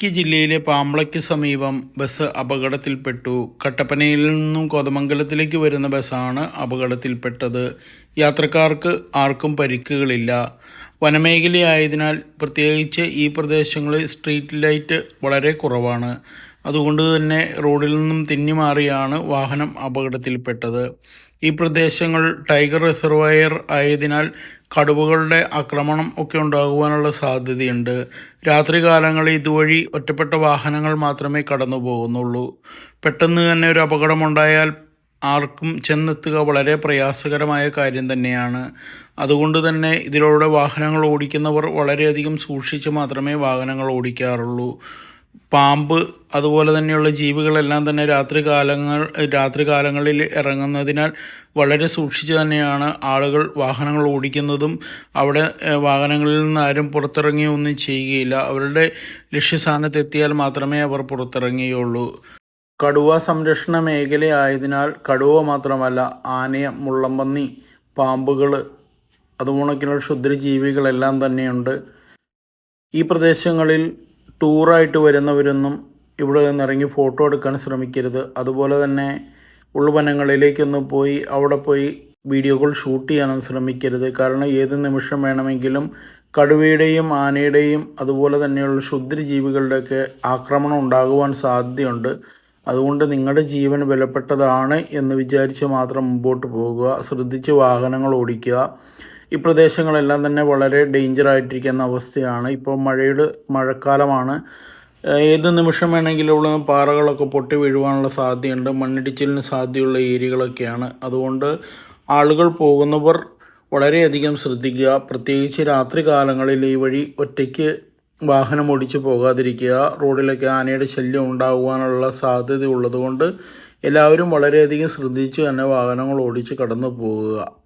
ഇടുക്കി ജില്ലയിലെ പാമ്പളയ്ക്ക് സമീപം ബസ് അപകടത്തിൽപ്പെട്ടു. കട്ടപ്പനയിൽ നിന്നും കോതമംഗലത്തിലേക്ക് വരുന്ന ബസ്സാണ് അപകടത്തിൽപ്പെട്ടത്. യാത്രക്കാർക്ക് ആർക്കും പരിക്കുകളില്ല. വനമേഖലയായതിനാൽ പ്രത്യേകിച്ച് ഈ പ്രദേശങ്ങളിൽ സ്ട്രീറ്റ് ലൈറ്റ് വളരെ കുറവാണ്. അതുകൊണ്ട് തന്നെ റോഡിൽ നിന്നും തെന്നിമാറിയാണ് വാഹനം അപകടത്തിൽപ്പെട്ടത്. ഈ പ്രദേശങ്ങൾ ടൈഗർ റിസർവയർ ആയതിനാൽ കടുവകളുടെ ആക്രമണം ഒക്കെ ഉണ്ടാകുവാനുള്ള സാധ്യതയുണ്ട്. രാത്രികാലങ്ങളിൽ ഇതുവഴി ഒറ്റപ്പെട്ട വാഹനങ്ങൾ മാത്രമേ കടന്നു പോകുന്നുള്ളൂ പെട്ടെന്ന് തന്നെ ഒരു അപകടമുണ്ടായാൽ ആർക്കും ചെന്നെത്തുക വളരെ പ്രയാസകരമായ കാര്യം തന്നെയാണ്. അതുകൊണ്ട് തന്നെ ഇതിലൂടെ വാഹനങ്ങൾ ഓടിക്കുന്നവർ വളരെയധികം സൂക്ഷിച്ച് മാത്രമേ വാഹനങ്ങൾ ഓടിക്കാറുള്ളൂ. പാമ്പ് അതുപോലെ തന്നെയുള്ള ജീവികളെല്ലാം തന്നെ രാത്രി കാലങ്ങൾ രാത്രി കാലങ്ങളിൽ ഇറങ്ങുന്നതിനാൽ വളരെ സൂക്ഷിച്ച് തന്നെയാണ് ആളുകൾ വാഹനങ്ങൾ ഓടിക്കുന്നതും. അവിടെ വാഹനങ്ങളിൽ നിന്ന് ആരും പുറത്തിറങ്ങി ഒന്നും ചെയ്യുകയില്ല. അവരുടെ ലക്ഷ്യസ്ഥാനത്തെത്തിയാൽ മാത്രമേ അവർ പുറത്തിറങ്ങുകയുള്ളൂ. കടുവ സംരക്ഷണ മേഖലയായതിനാൽ കടുവ മാത്രമല്ല ആനയ മുള്ളമ്പന്നി പാമ്പുകൾ അതുപോണക്കിനുള്ള ക്ഷുദ്രജീവികളെല്ലാം തന്നെയുണ്ട്. ഈ പ്രദേശങ്ങളിൽ ടൂറായിട്ട് വരുന്നവരൊന്നും ഇവിടെ നിന്നിറങ്ങി ഫോട്ടോ എടുക്കാൻ ശ്രമിക്കരുത്. അതുപോലെ തന്നെ ഉൾവനങ്ങളിലേക്കൊന്ന് പോയി അവിടെ പോയി വീഡിയോകൾ ഷൂട്ട് ചെയ്യാനും ശ്രമിക്കരുത്. കാരണം ഏത് നിമിഷം വേണമെങ്കിലും കടുവയുടെയും ആനയുടെയും അതുപോലെ തന്നെയുള്ള ക്ഷുദ്രജീവികളുടെയൊക്കെ ആക്രമണം ഉണ്ടാകുവാൻ സാധ്യതയുണ്ട്. അതുകൊണ്ട് നിങ്ങളുടെ ജീവൻ വിലപ്പെട്ടതാണ് എന്ന് വിചാരിച്ച് മാത്രം മുമ്പോട്ട് പോകുക. ശ്രദ്ധിച്ച് വാഹനങ്ങൾ ഓടിക്കുക. ഈ പ്രദേശങ്ങളെല്ലാം തന്നെ വളരെ ഡേഞ്ചർ ആയിട്ടിരിക്കുന്ന അവസ്ഥയാണ്. ഇപ്പോൾ മഴയുടെ മഴക്കാലമാണ്. ഏത് നിമിഷം വേണമെങ്കിലും പാറകളൊക്കെ പൊട്ടി വീഴുവാനുള്ള സാധ്യതയുണ്ട്. മണ്ണിടിച്ചിലിന് സാധ്യതയുള്ള ഏരിയകളൊക്കെയാണ്. അതുകൊണ്ട് ആളുകൾ പോകുന്നവർ വളരെയധികം ശ്രദ്ധിക്കുക. പ്രത്യേകിച്ച് രാത്രി കാലങ്ങളിൽ ഈ വഴി ഒറ്റയ്ക്ക് വാഹനം ഓടിച്ച് പോകാതിരിക്കുക റോഡിലൊക്കെ ആനയുടെ ശല്യം ഉണ്ടാകുവാനുള്ള സാധ്യത ഉള്ളതുകൊണ്ട് എല്ലാവരും വളരെയധികം ശ്രദ്ധിച്ച് തന്നെ വാഹനങ്ങൾ ഓടിച്ച് കടന്നു പോകുക.